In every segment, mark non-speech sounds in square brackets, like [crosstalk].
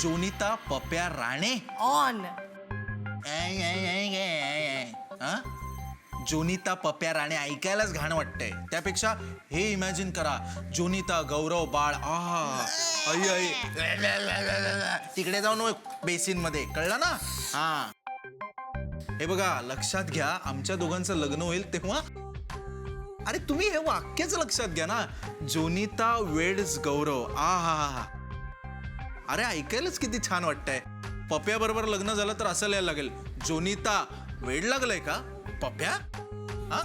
Jonita Papya Rane. On ऐ, ऐ, ऐ, ऐ, ऐ, ऐ. हा? जोनिता पप्या राणे ऐकायलाच घाण वाटतंय. त्यापेक्षा हे इमॅजिन करा. जोनिता गौरव बाळ आहा. आई आई. तिकडे जाऊन बेसिनमध्ये कळलं ना? हा. हे बघा लक्षात घ्या आमच्या दोघांचं लग्न होईल तेव्हा. अरे तुम्ही हे वाक्यच लक्षात घ्या ना. जोनिता वेड्स गौरव. आ हा हा हा अरे ऐकायलाच किती छान वाटतंय. पप्या बरोबर लग्न झालं तर असं लिहायला लागेल जोनिता वेड लागलाय का? पप्या? हा?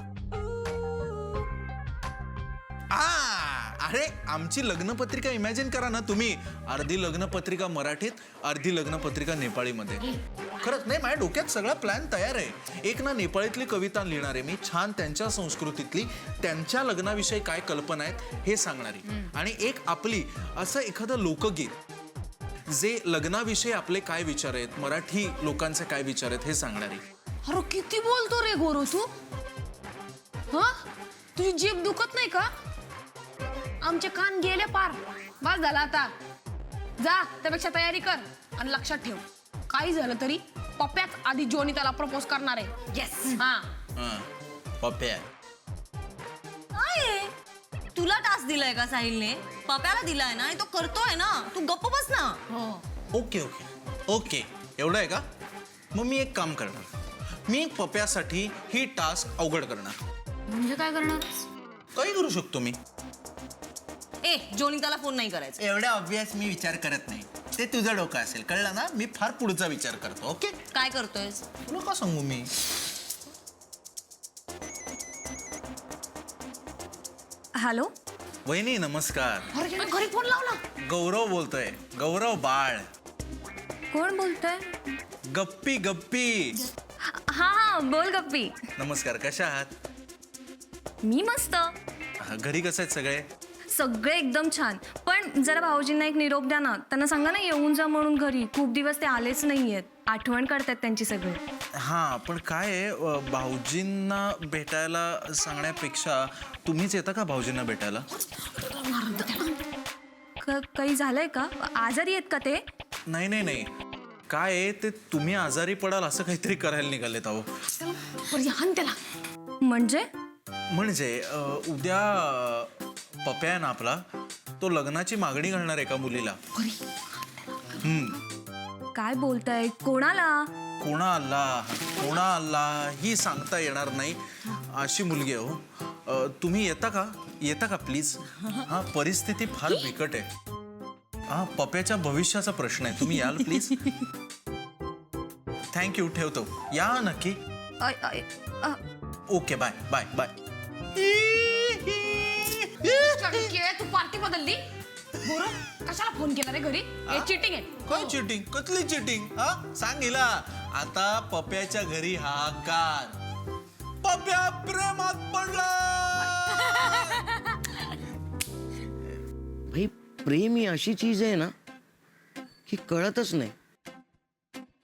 आ, अरे आमची लग्नपत्रिका इमॅजिन करा ना तुम्ही. अर्धी लग्नपत्रिका मराठीत अर्धी लग्नपत्रिका नेपाळीमध्ये. खरंच नाही माझ्या डोक्यात सगळा प्लॅन तयार आहे. एक ना नेपाळीतली कविता लिहिणार आहे मी छान त्यांच्या संस्कृतीतली त्यांच्या लग्नाविषयी काय कल्पना आहेत हे सांगणारी. आणि एक आपली असं एखादं लोकगीत जे लग्नाविषयी आपले काय विचार आहेत मराठी लोकांचे काय विचार आहेत हे सांगणारी अरे किती बोलतो रे गोरो तू? हा? तुझी जीभ दुखत नाही का? आमचे कान गेले पार. बस झाला आता. जा त्यापेक्षा तयारी कर आणि लक्षात ठेव. काही झालं तरी पप्प्याच आधी जोनिताला प्रपोज करणार आहे. येस हा. हां. पप्या काय आहे? तुला टास्क दिलाय का साहिलने? पप्याला दिलाय ना आणि तो करतोय ना. तू गप्प बस ना. हो. Okay okay. ओके. एवढं आहे का? मग मी एक काम करणार. मी पप्यासाठी ही टास्क अवघड करणार. म्हणजे काय करणार? काही करू शकतो मी. ए जोनिताला फोन नाही करायचा. एवढ्या ऑब्विस मी विचार करत नाही. ते तुझं डोकं असेल. कळलं ना? मी फार पुढचा विचार करतो ओके? काय करतोयस? तुला का सांगू मी? हॅलो? वहिनी नमस्कार. घरी फोन लावला. गौरव बोलतोय. गौरव बाळ. कोण बोलतोय? गप्पी गप्पी. हा हा बोल गप्पी. नमस्कार कशा आहात? मी मस्त. घरी कसं आहेत सगळे? सगळे एकदम छान. पण जरा भाऊजींना एक निरोप द्या ना. त्यांना सांगा ना येऊन जा म्हणून घरी. खूप दिवस ते आलेच नाहीयेत. आठवण करतात त्यांची सगळे. हा पण काय आहे अ, भाऊजींना भेटायला सांगण्यापेक्षा तुम्हीच येता का भाऊजींना भेटायला? क- काही झालंय का? आजारी आहेत का ते? नाही नाही नाही. काय आहे ते तुम्ही आजारी पडाल असं काहीतरी करायला निघालेत अहो. त्याला. म्हणजे? म्हणजे अ, उद्या अ, पप्या आहे ना आपला तो लग्नाची मागणी घालणार एका मुलीला. हम्म. काय बोलताय? कोणाला? कोणा आला कोणा आला ही सांगता येणार नाही अशी मुलगी आहे हो. अ, तुम्ही येता का? येता का प्लीज? हा परिस्थिती फार बिकट आहे. हा पप्याच्या भविष्याचा प्रश्न आहे. तुम्ही याल प्लीज? थँक्यू ठेवतो. या नक्की. अ, ओके बाय बाय बाय तू पार्टी बदलली? कशाला फोन केला रे घरी? हे चिटिंग आहे. काय चिटिंग कसली चिटिंग हा? सांग हिला. आता पप्याच्या घरी हा कार पप्या प्रेमात पडला. भाई प्रेम ही अशी चीज आहे ना की कळतच नाही.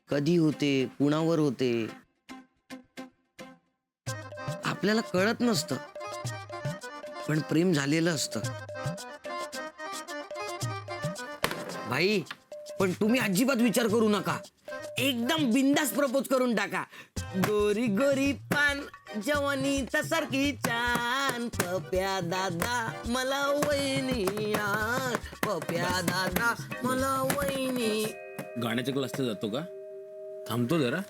कधी होते कुणावर होते आपल्याला कळत नसतं. पण प्रेम झालेलं असतं. भाई पण तुम्ही अजिबात विचार करू नका. एकदम बिंदास प्रपोज करून टाका. गोरी गोरी पान जवानी सारखी छान. पप्या दादा मला वहिनी आण. पप्या दादा मला वहिनी. गाण्याच्या क्लासला जातो का? थांबतो जरा.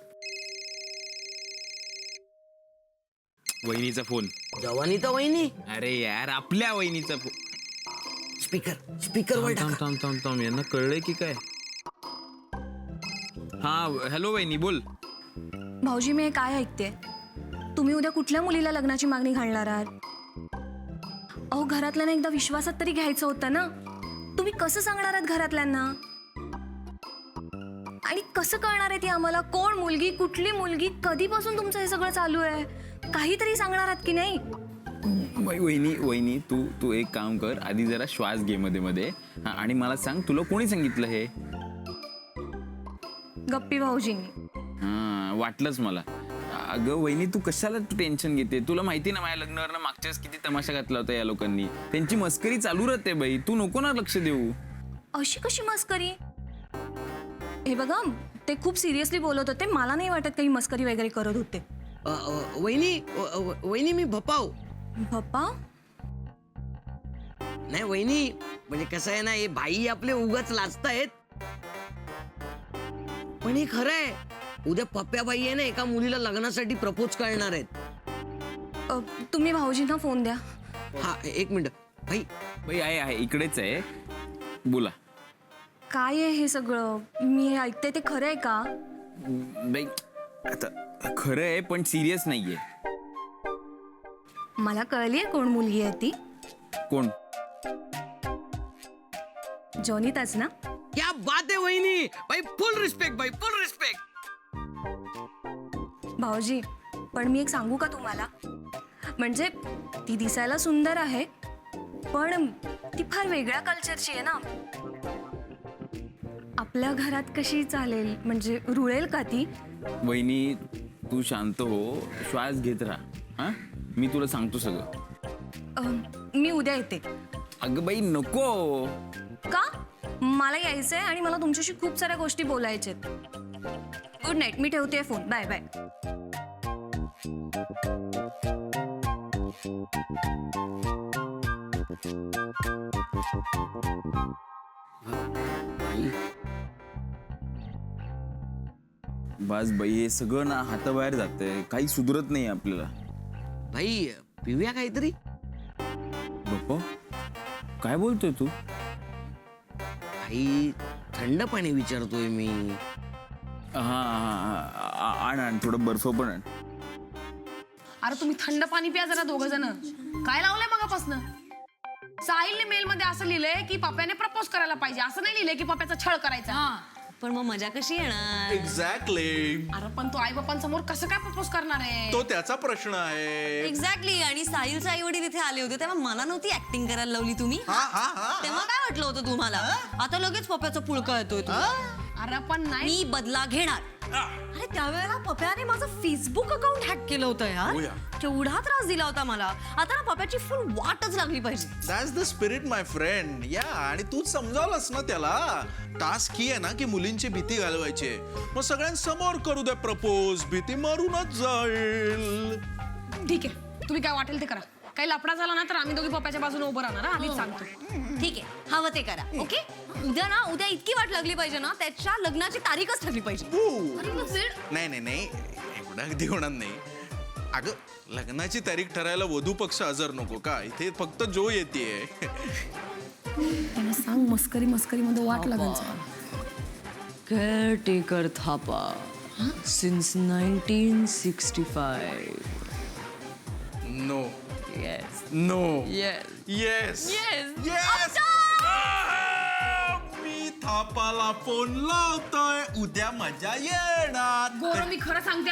वहिनीचा फोन जवानी तर वहिनी. अरे यार आपल्या वहिनीचा फोन स्पीकर स्पीकर वर थांब टाका. थांब थांब थांब यांना कळलंय की काय? हा हॅलो वहिनी बोल. भाऊजी मी हे काय ऐकते? तुम्ही उद्या कुठल्या मुलीला लग्नाची मागणी घालणार आहात? अहो घरातल्यांना एकदा विश्वासात तरी घ्यायचं होतं ना? तुम्ही कसं सांगणार आहात घरातल्यांना? आणि कसं कळणार आहे ती आम्हाला? कोण मुलगी कुठली मुलगी कधीपासून तुमचं हे सगळं चालू आहे? काहीतरी सांगणार आहात की नाही? वै- वहिनी वहिनी तू तू एक काम कर. आधी जरा श्वास घे मध्ये मध्ये. हा, आणि मला सांग तुला कोणी सांगितलं हे? गप्पी भाऊजींनी. हा वाटलंच मला. अगं वहिनी तू कशाला तू टेन्शन घेते? तुला माहिती ना माझ्या लग्नावर मागच्या वेळेस किती तमाशा घातला होता या लोकांनी. त्यांची मस्करी चालू राहते बाई. तू नको ना लक्ष देऊ. अशी कशी मस्करी? हे बघा ते खूप सिरियसली बोलत होते. मला नाही वाटत काही मस्करी वगैरे करत होते. अ, अ, वहिनी व- व- वहिनी मी भपाव. पप्पा नाही वहिनी म्हणजे कसं आहे ना हे भाई आपले उगाच लाजतायत पण हे खरं आहे उद्या पप्प्या बाई आहे ना एका मुलीला लग्नासाठी प्रपोज करणार आहेत. अ, तुम्ही भाऊजींना फोन द्या. हा एक मिनिट. भाई बाई आहे आहे इकडेच आहे. बोला. काय आहे हे सगळं? मी हे ऐकते ते खरं आहे का? बाई आता खरं आहे पण सिरियस नाहीये. मला कळली आहे कोण मुलगी आहे ती. कोण? जोनिताच ना? क्या बात आहे वहिनी भाई फुल रिस्पेक्ट भाई फुल रिस्पेक्ट भाऊजी पण मी एक सांगू का तुम्हाला? म्हणजे ती दिसायला सुंदर आहे पण ती फार वेगळ्या कल्चरची आहे ना. आपल्या घरात कशी चालेल? म्हणजे रुळेल का ती? वहिनी तू शांत हो. श्वास घेत राहा. हा? मी तुला सांगतो सगळं. अं, मी उद्या येते. अगं बाई नको. का? मला यायचंय आणि मला तुमच्याशी खूप साऱ्या गोष्टी बोलायच्या गुड नाईट मी ठेवते फोन बाय बाय बस बाई हे सगळं ना हाताबाहेर जातंय. काही सुधरत नाही आपल्याला. भाई पिऊया काहीतरी? बाप्पा काय बोलतोय तू? भाई थंड पाणी विचारतोय मी. हा हा हा. आण आण थोडं बर्फ पण आण. अरे तुम्ही थंड पाणी प्या जरा दोघ जण. काय लावलंय मगापासनं? साहिलने मेल मध्ये असं लिहिलंय की पप्याने प्रपोज करायला पाहिजे. असं नाही लिहिलंय की पप्याचा छळ करायचा. पण मग मजा कशी येणार? एक्झॅक्टली अरे पण तो आई बापांसमोर कसं काय प्रपोज करणार आहे? तो त्याचा प्रश्न आहे. एक्झॅक्टली आणि साहिलचे आई वडील इथे आले होते तेव्हा मला नव्हती ऍक्टिंग करायला लावली तुम्ही. हा हा हा. तेव्हा काय वाटलं होतं तुम्हाला? आता लगेच पप्याचा पुळका येतोय तुला अरे पण नाही. मी बदला घेणार. अरे त्यावेळेला पप्याने माझं फेसबुक अकाउंट हॅक केलं होतं हो यार. या. केवढा त्रास दिला होता मला. आता ना पप्याची फुल वाटच लागली पाहिजे. That's the spirit my friend या आणि तूच समजावलंस ना त्याला? टास्क ही आहे ना की मुलींची भीती घालवायची आहे. मग सगळ्यांसमोर करू दे प्रपोज भीती मारूनच जाईल. ठीक आहे. तुम्ही काय वाटेल ते करा. काही लफडा झाला ना तर आम्ही दोघी पप्याच्या बाजूने उभं राहणार हा, आधीच सांगतो. ठीक आहे. हवं ते करा. ओके? उद्या ना उद्या इतकी वाट लागली पाहिजे ना त्याच्या लग्नाची तारीखच ठरली पाहिजे. Ooh. अरे मग वेळ नाही नाही नाही. एवढं अगदी होणार नाही. अगं लग्नाची तारीख ठरायला वधू पक्ष हजर नको का? इथे फक्त जो येते त्यांना सांग मस्करी मस्करी मध्ये वाट लागेल caretaker Thapa. Since nineteen sixty five no yes no yes yes Yes. Yes मी थापाला फोन लावतोय. उद्या मजा येणार. गोर मी खरं सांगते.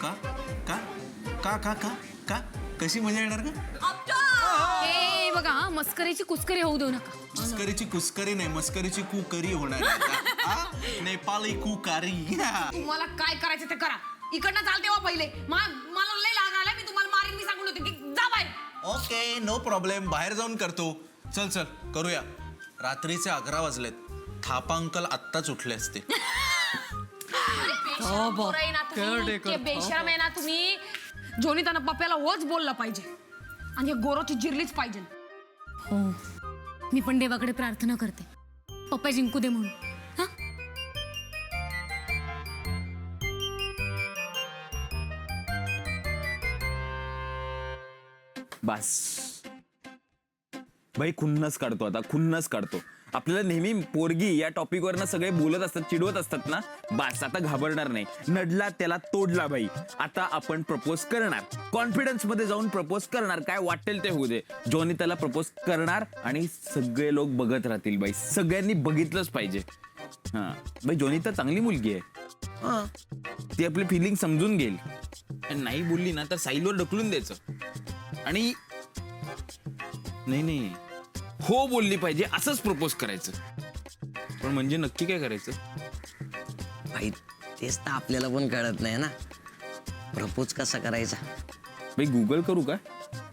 का? का? का? का? का? का? कशी मजा येणार का ए बघा हा, मस्करीची कुस्करी होऊ देऊ नका. मस्करीची कुस्करी नाही मस्करीची कुकरी होणार आहे का? [laughs] हा? नेपाळी कुकारी. तुम्हाला काय करायचं ते करा. इकडनं चालते वा पहिले. मा- मला ओके नो प्रॉब्लेम. बाहेर जाऊन करतो. चल चल करूया. रात्रीचे अकरा वाजलेत. थापा अंकल आत्ताच उठले असते. बेशरम पोरं आहे ना तुम्ही, इतके बेशरम आहे ना तुम्ही. जोनितानं पप्याला होच बोलला पाहिजे. आणि हे गोरोची जिरलीच पाहिजे. हो. मी पण देवाकडे प्रार्थना करते. पप्पा जिंकू दे म्हणून. बस. भाई खुन्नस काढतो आता खुन्नस काढतो. आपल्याला नेहमी पोरगी या टॉपिकवर ना सगळे बोलत असतात चिडवत असतात ना? बास आता घाबरणार नाही. नडला त्याला तोडला बाई. आता आपण प्रपोज करणार. कॉन्फिडन्समध्ये जाऊन प्रपोज करणार. काय वाटेल ते होऊ दे. जॉनी त्याला प्रपोज करणार आणि सगळे लोक बघत राहतील बाई. सगळ्यांनी बघितलंच पाहिजे. हा. बाई जॉनी तर चांगली मुलगी आहे. ती आपली फिलिंग समजून घेईल. आणि नाही बोलली ना तर साईलवर ढकलून द्यायचं. आणि नाही नाही. हो बोलली पाहिजे असंच प्रपोज करायचं. पण म्हणजे नक्की काय करायचं? भाई तेच तर आपल्याला पण कळत नाही ना. प्रपोज कसा करायचा? भाई गुगल करू का?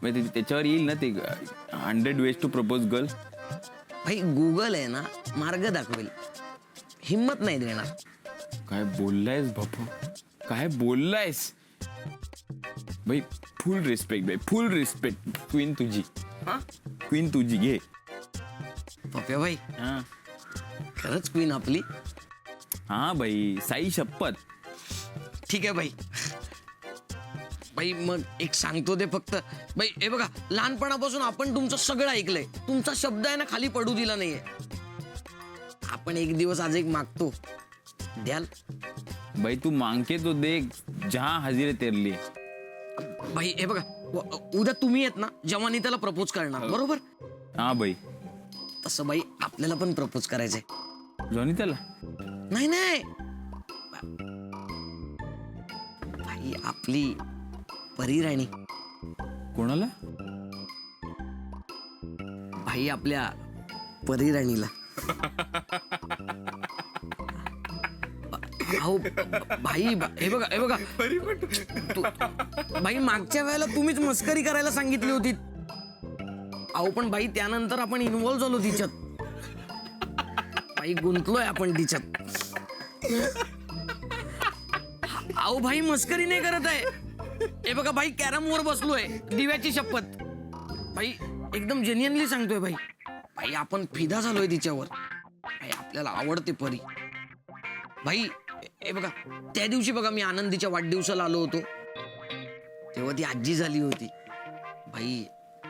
म्हणजे ते- त्याच्यावर येईल ना ते hundred ways to propose girl भाई गुगल आहे ना मार्ग दाखवेल. हिंमत नाही देणार. काय बोललायस बापू? काय बोललायस? भाई फुल रिस्पेक्ट भाई फुल रिस्पेक्ट क्वीन तुझी. हा? क्वीन तुझी घे. पप्या भाई हा. खरंच क्वीन आपली? हा भाई साई शपथ. ठीक आहे भाई. भाई मग एक सांगतो ते फक्त. भाई हे बघा लहानपणापासून आपण तुमचं सगळं ऐकलंय. तुमचा शब्द आहे ना खाली पडू दिला नाहीये. आपण एक दिवस आज एक मागतो. द्याल भाई तू मांगके तो देख जहा हजीरे तेरे लिए। भाई हे बघा उद्या तुम्ही येत ना जेव्हा मी त्याला प्रपोज करणार बरोबर? हा भाई. तसं बाई आपल्याला पण प्रपोज करायचंय. जॉनी त्याला नाही नाही. भाई आपली परी राणी. कोणाला? भाई आपल्या परी राणीला. [laughs] अहो भाई हे बघा हे बघा. तू- भाई मागच्या वेळेला तुम्हीच मस्करी करायला सांगितली होती. अहो पण भाई त्यानंतर आपण इन्व्हॉल्व झालो तिच्यात. भाई गुंतलोय आपण तिच्यात. अहो भाई मस्करी नाही करत आहे. हे बघा भाई कॅरम वर बसलोय. दिव्याची शपथ. भाई एकदम जेन्युअनली सांगतोय भाई. भाई आपण फिदा झालोय तिच्यावर. भाई आपल्याला आवडते परी. भाई बघा त्या दिवशी बघा मी आनंदीच्या वाढदिवसाला आलो होतो. तेव्हा ती आजी झाली होती. भाई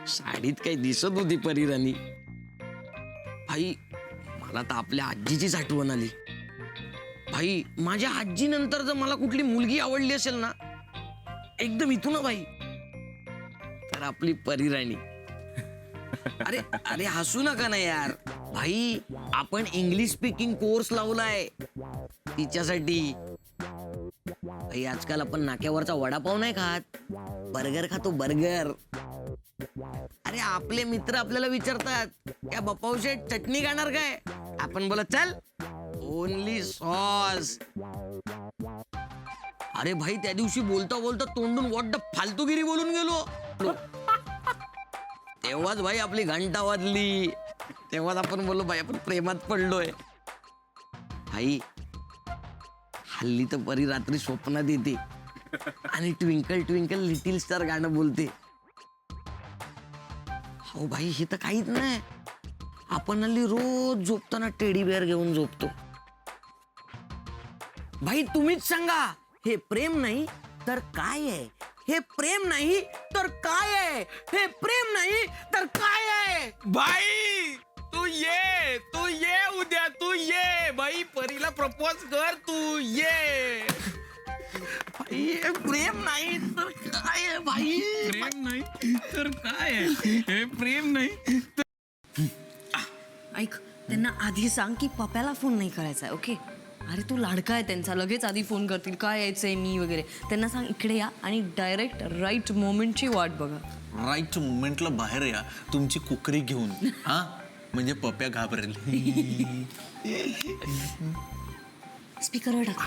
साडीत काही दिसत होती परी राणी भाई मला तर आपल्या आजीचीच आठवण आली. भाई माझ्या आजीनंतर जर मला कुठली मुलगी आवडली असेल ना एकदम इथून ना भाई तर आपली परीराणी. अरे अरे हसू नका ना यार. भाई आपण इंग्लिश स्पीकिंग कोर्स लावलाय. तिच्यासाठी. आजकाल आपण नाक्यावरचा वडापाव नाही खात. बर्गर खातो बर्गर. अरे आपले मित्र आपल्याला विचारतात या बपावशे चटणी खाणार काय? आपण बोला चल ओनली सॉस अरे भाई त्या दिवशी बोलता बोलता तोंडून वॉट फालतूगिरी बोलून गेलो. तेव्हाच भाई आपली घंटा वाजली. तेव्हाच आपण बोललो भाई आपण प्रेमात पडलोय. भाई हल्ली तर परी रात्री स्वप्नात येते आणि ट्विंकल ट्विंकल लिटिल स्टार गाणं बोलते. हो भाई हे तर काहीच नाही. आपण हल्ली रोज झोपताना टेडी बेअर घेऊन झोपतो. भाई तुम्हीच सांगा हे प्रेम नाही तर काय आहे? हे प्रेम नाही तर काय आहे? हे प्रेम नाही तर काय आहे? भाई तू ये तू ये उद्या तू ये. भाई परीला प्रपोज कर तू ये. भाई हे प्रेम नाही तर काय आहे भाई प्रेम नाही तर काय आहे? हे प्रेम नाही ऐक त्यांना आधी सांग की पप्याला फोन नाही करायचा ओके अरे तू लाडका आहे त्यांचा लगेच आधी फोन करतील. काय यायचंय मी वगैरे. त्यांना सांग इकडे या आणि डायरेक्ट राईट मोमेंटची वाट बघा. राईट मुवमेंटला बाहेर या. तुमची कुकरी घेऊन. हा? म्हणजे पप्या घाबरेल. स्पीकरवर टाका.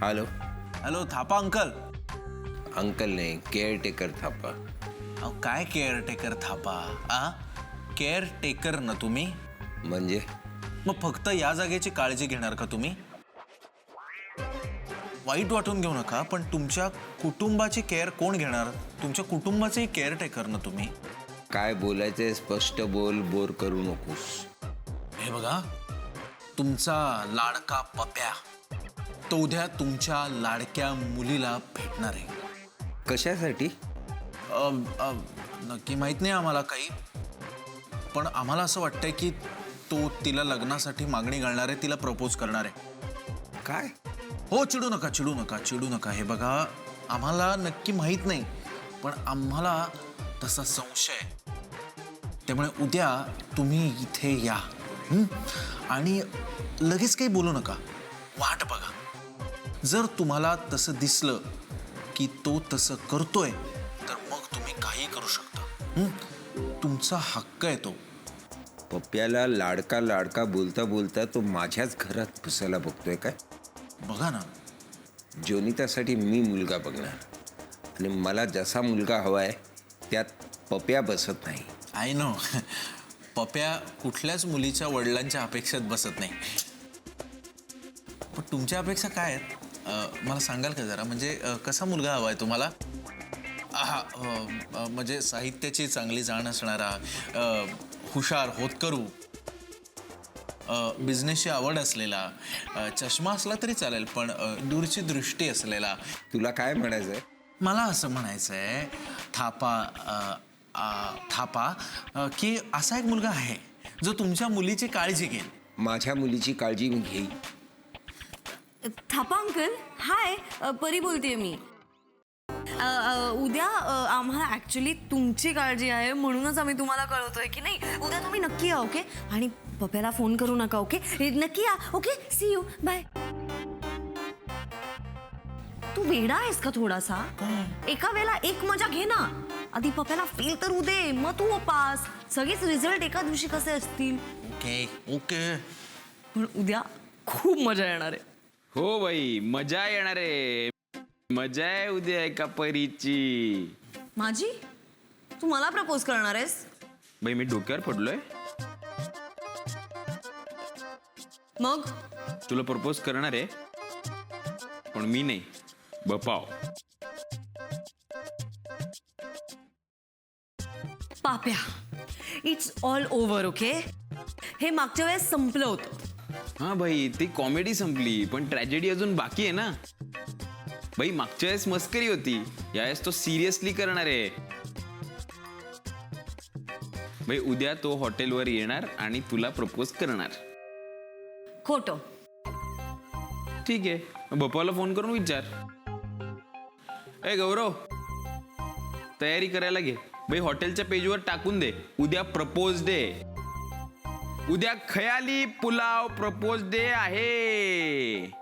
Hello hello Thapa uncle uncle नाही केअरटेकर थापा. अहो काय केअर टेकर थापा? आ? केअर टेकर ना तुम्ही? म्हणजे? मग फक्त या जागेची काळजी घेणार का तुम्ही? वाईट वाटून घेऊ नका पण तुमच्या कुटुंबाची केअर कोण घेणार? तुमच्या कुटुंबाचेही केअर टेकर ना तुम्ही. काय बोलायचंय स्पष्ट बोल बोर करू नकोस. हे बघा तुमचा लाडका पप्या तो उद्या तुमच्या लाडक्या मुलीला भेटणार आहे. कशासाठी? अ, अ, नक्की माहीत नाही आम्हाला काही पण आम्हाला असं वाटतंय की तो तिला लग्नासाठी मागणी घालणार आहे तिला प्रपोज करणार आहे काय हो चिडू नका चिडू नका चिडू नका हे बघा आम्हाला नक्की माहीत नाही पण आम्हाला तसा संशय आहे. त्यामुळे उद्या तुम्ही इथे या हं? आणि लगेच काही बोलू नका वाट बघा जर तुम्हाला तसं दिसलं की तो तसं करतोय तर मग तुम्ही काही करू शकता हं? तुमचा हक्क आहे तो पप्प्याला लाडका लाडका बोलता बोलता तो माझ्याच घरात घुसायला बघतोय काय? बघा ना. जोनितासाठी मी मुलगा बघणार. आणि मला जसा मुलगा हवा आहे त्यात पप्या बसत नाही. आय नो [laughs] पप्या कुठल्याच मुलीच्या वडिलांच्या अपेक्षेत बसत नाही. पण तुमच्या अपेक्षा काय आहेत? अं, मला सांगाल का जरा? म्हणजे अं, कसा मुलगा हवा आहे तुम्हाला हा म्हणजे साहित्याची चांगली जाण असणारा अं, हुशार होतकरू बिझनेसची आवड असलेला चष्मा असला तरी चालेल पण दूरची दृष्टी असलेला. तुला काय म्हणायचं आहे मला असं म्हणायचं आहे थापा अ, अ, थापा की असा एक मुलगा आहे जो तुमच्या मुलीची काळजी घेईल. माझ्या मुलीची काळजी मी घेईन थापा अंकल हाय अ, परी बोलतेय मी. उद्या अ, आम्हाला ऍक्च्युली तुमची काळजी आहे म्हणूनच आम्ही तुम्हाला कळवतोय की नाही? उद्या तुम्ही नक्की या ओके आणि पप्याला फोन करू नका ओके नक्की या ओके सी यू बाय तू वेडा आहेस का थोडासा? एका वेळेला एक मजा घे ना. आधी पप्याला फेल तर उदे मग तू पास सगळेच रिझल्ट एका दिवशी कसे असतील? Okay okay. पण उद्या खूप मजा येणार आहे. हो बाई मजा येणार आहे. मजा आहे उद्या एका परीची. माझी तू मला प्रपोज करणार आहेस? बाई मी डोक्यावर पडलोय. मग? तुला प्रपोज करणार आहे पण मी नाही. बपाव. पाप्या इट्स ऑल ओव्हर ओके हे मागच्या वेळेस संपलं होतं. हा भाई ती कॉमेडी संपली पण ट्रॅजेडी अजून बाकी आहे ना. भाई मागच्या वेळेस मस्करी होती. यावेळेस तो सिरियसली करणार आहे. भाई उद्या तो हॉटेलवर येणार आणि तुला प्रपोज करणार. खोटं. ठीक आहे. बप्पाला फोन करून विचार. ए गौरव. तयारी करायला घे. भाई हॉटेलच्या पेजवर टाकून दे. उद्या प्रपोज डे उद्या खयाली पुलाव प्रपोज डे आहे.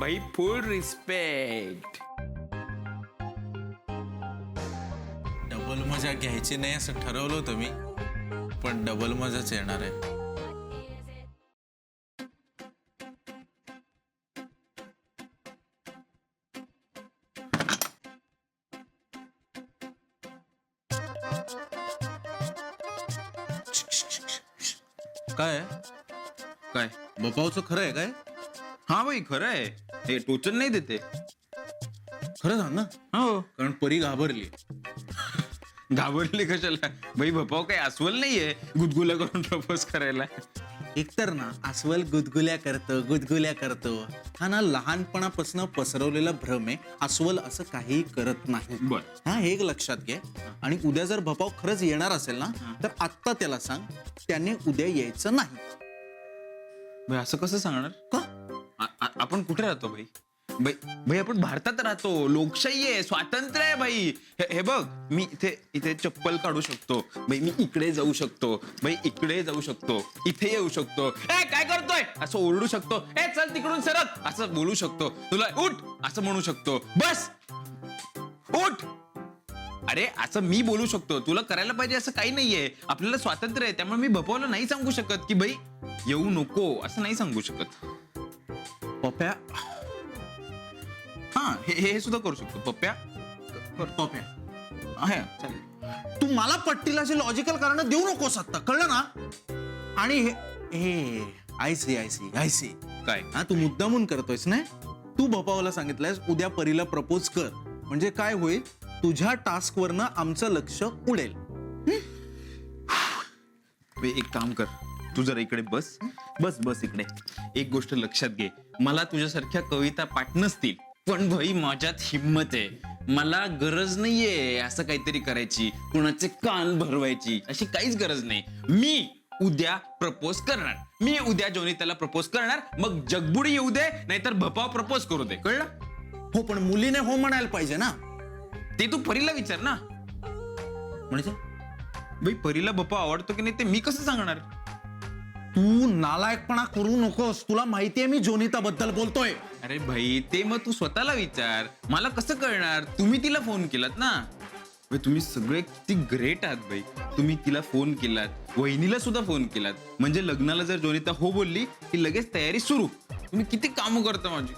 भाई फुल रिस्पेक्ट डबल मजा घ्यायची नाही असं ठरवलं होतं मी पण डबल मजाच येणार आहे. काय? काय? बपावचं खरं आहे काय? हा भाई खरं आहे. हे टोचन नाही देते. खरं सांग ना. हो. कारण परी घाबरली. घाबरले कशाला? भाई बपाव काही अस्वल नाहीये गुदगुल्या करून प्रपोज करायला. एकतर ना अस्वल गुदगुल्या करतो गुदगुल्या करतो. हा ना लहानपणापासून पसरवलेला भ्रम आहे. अस्वल असं काही करत नाही. बर. हा हे एक लक्षात घे. आणि उद्या जर भपाव खरंच येणार असेल ना तर आत्ता त्याला सांग त्याने उद्या यायचं नाही. भाई असं कसं सांगणार? का? आपण कुठे राहतो भाई? भाई भाई आपण भारतात राहतो. लोकशाही आहे स्वातंत्र्य आहे भाई. हे हे बघ मी इथे इथे चप्पल काढू शकतो. भाई मी इकडे जाऊ शकतो. भाई इकडे जाऊ शकतो. इथे येऊ शकतो. ए काय करतोय? असं ओरडू शकतो. ए चल तिकडून सरक. असं बोलू शकतो. तुला उठ असं म्हणू शकतो. बस. उठ. अरे असं मी बोलू शकतो. तुला करायला पाहिजे असं काही नाहीये. आपल्याला स्वातंत्र्य आहे. त्यामुळे मी भपवलं नाही सांगू शकत की भाई येऊ नको. असं नाही सांगू शकत. पप्या हा हे हे हे सुद्धा करू शकतो. पप्प्या पप्या आहे. चालेल तू मला पट्टीला जे लॉजिकल कारण देऊ नकोस आता. कळलं ना? आणि हे हे I see I see I see काय? हा तू मुद्दामून करतोयस ना तू भपावला सांगितलंयस उद्या परीला प्रपोज कर. म्हणजे काय होईल? तुझ्या टास्क वरनं आमचं लक्ष उडेल. एक काम कर. तू जरा इकडे बस. बस बस इकडे. एक गोष्ट लक्षात घे. मला तुझ्यासारख्या कविता पाठ नसतील पण भाई माझ्यात हिंमत आहे. मला गरज नाहीये असं काहीतरी करायची कुणाचे कान भरवायची अशी काहीच गरज नाही. मी उद्या प्रपोज करणार. मी उद्या जोनिताला प्रपोज करणार. मग जगबुडी येऊ दे नाहीतर भपाव प्रपोज करू दे. कळलं? हो पण मुलीने हो म्हणायला पाहिजे ना. ते तू परीला विचार ना. म्हणजे भाई परीला बप्पा आवडतो की नाही ते मी कसं सांगणार? तू नालायकपणा करू नकोस. तुला माहितीये मी जोनिता बद्दल बोलतोय. अरे भाई ते मग तू स्वतःला विचार. मला कसं कळणार? तुम्ही तिला फोन केलात ना? तुम्ही सगळे किती ग्रेट आहात भाई. तुम्ही तिला फोन केलात. वहिनीला सुद्धा फोन केलात. म्हणजे लग्नाला जर जोनिता हो बोलली की लगेच तयारी सुरू. तुम्ही किती कामं करता माझी.